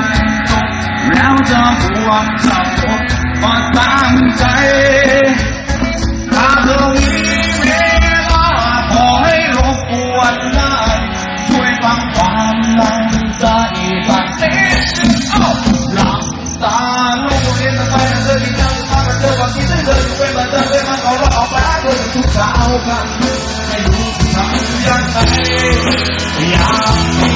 งตกแล้วจะบวกจะลบก็ตามใจถ้าเธอมีเวลาขอให้รบกวนได้ช่วยฟังความในใจสักนิดเอ้หลับตาลงเรียนทำไมนะเธอที่นั่งมาเธอความคิดถึงเธออยู่เป็นประจำเลยมันก็รอออกมาเธอทุกเช้ากันไม่รู้ทำยังไงอยาก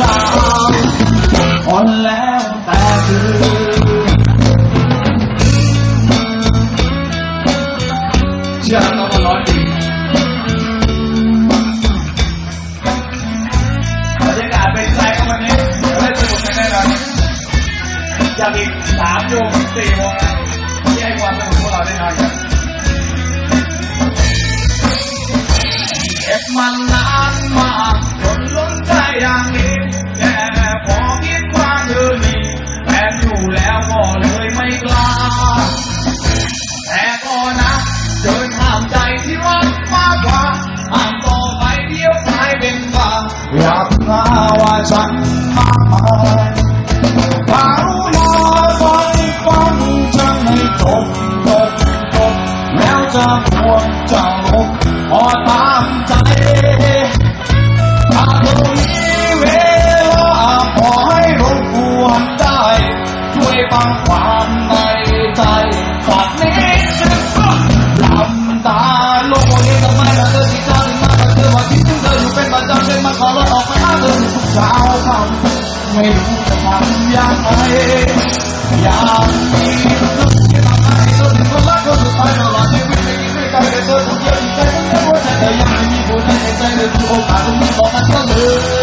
ทีกับเช้าอ่อนแล้วแต่คือเชื่อต้องมาร้อนดีบรรยากาศเป็นใจครับวันนี้ได้สนุกกันแน่นอนอยากอีสามโยงสี่โมงที่ให้ความสนุกพวกเราได้นอนกันเก็บมันนา กล้าแต่ก็นะเดินห้ามใจที่รักมากกว่าห้ามต่อไปเดียวกลายเป็นบ้าอยากหาว่าฉันมากมายกรุณาฟังฟังฉันให้จบจบจบแล้วจะบวกจะลบพอตามใจถ้าเธอมีเวลาขอให้รบกวนได้ ช่วยฟังคว เธอทุกเช้าค่ำไม่รู้จะทำยังไงอยากมีเธอที่ทำให้เธอถึงคนรักคนสุดท้ายตลอดชีวิตไม่คิดไม่ไกลแต่เธอคนเดียวที่ใจต้องเลือกาฉันแต่ยังไม่มีผู้ใดในใจเลยทุกโอกาสต้องมีบอกมันเลยจะคิดถึงมาอีกกับเช้า